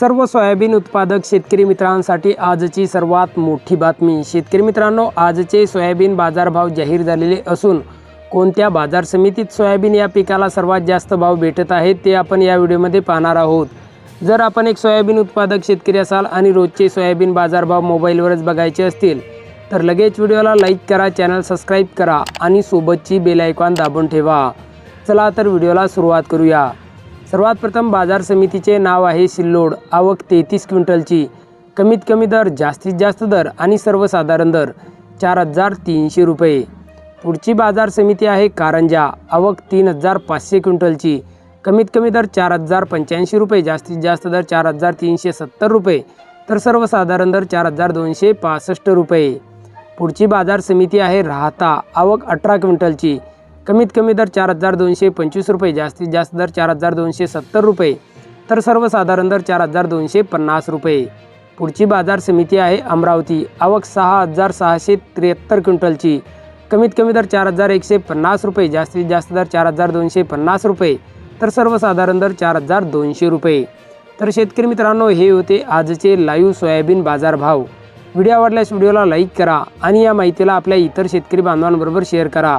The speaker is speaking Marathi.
सर्व सोयाबीन उत्पादक शेतकरी मित्रांसाठी आजची सर्वात मोठी बातमी. शेतकरी मित्रांनो आजचे सोयाबीन बाजारभाव जाहीर झालेले असून कोणत्या बाजार समितीत सोयाबीन या पिकाला सर्वात जास्त भाव भेटत आहेत ते आपण या व्हिडिओमध्ये पाहणार आहोत. जर आपण एक सोयाबीन उत्पादक शेतकरी असाल आणि रोजचे सोयाबीन बाजारभाव मोबाईलवरच बघायचे असतील तर लगेच व्हिडिओला लाईक करा चॅनल सबस्क्राईब करा आणि सोबतची बेल आयकॉन दाबून ठेवा. चला तर व्हिडिओला सुरुवात करूया. सर्वात प्रथम बाजार समितीचे नाव आहे सिल्लोड. आवक तेहतीस क्विंटलची. कमीत कमी दर जास्तीत जास्त दर आणि सर्वसाधारण दर चार हजार तीनशे रुपये. पुढची बाजार समिती आहे कारंजा. आवक तीन हजार पाचशे क्विंटलची. कमीत कमी दर चार हजार पंच्याऐंशी रुपये. जास्तीत जास्त दर चार हजार तीनशे सत्तर रुपये. तर सर्वसाधारण दर चार हजार दोनशे पासष्ट रुपये. पुढची बाजार समिती आहे राहता. आवक अठरा क्विंटलची. कमीत कमी दर चार हजार दोनशे पंचवीस रुपये जास्तीत जास्त दर चार हजार दोनशे सत्तर रुपये. तर सर्वसाधारण दर चार हजार दोनशे पन्नास रुपये. पुढची बाजार समिती आहे अमरावती. आवक सहा हजार सहाशे त्र्याहत्तर क्विंटलची. कमीत कमी दर चार हजार एकशे पन्नास रुपये जास्तीत जास्त दर चार हजार दोनशे पन्नास रुपये. तर सर्वसाधारण दर चार हजार दोनशे रुपये. तर शेतकरी मित्रांनो हे होते आजचे लाईव्ह सोयाबीन बाजारभाव. व्हिडिओ आवडल्यास व्हिडिओला लाईक करा आणि या माहितीला आपल्या इतर शेतकरी बांधवांबरोबर शेअर करा.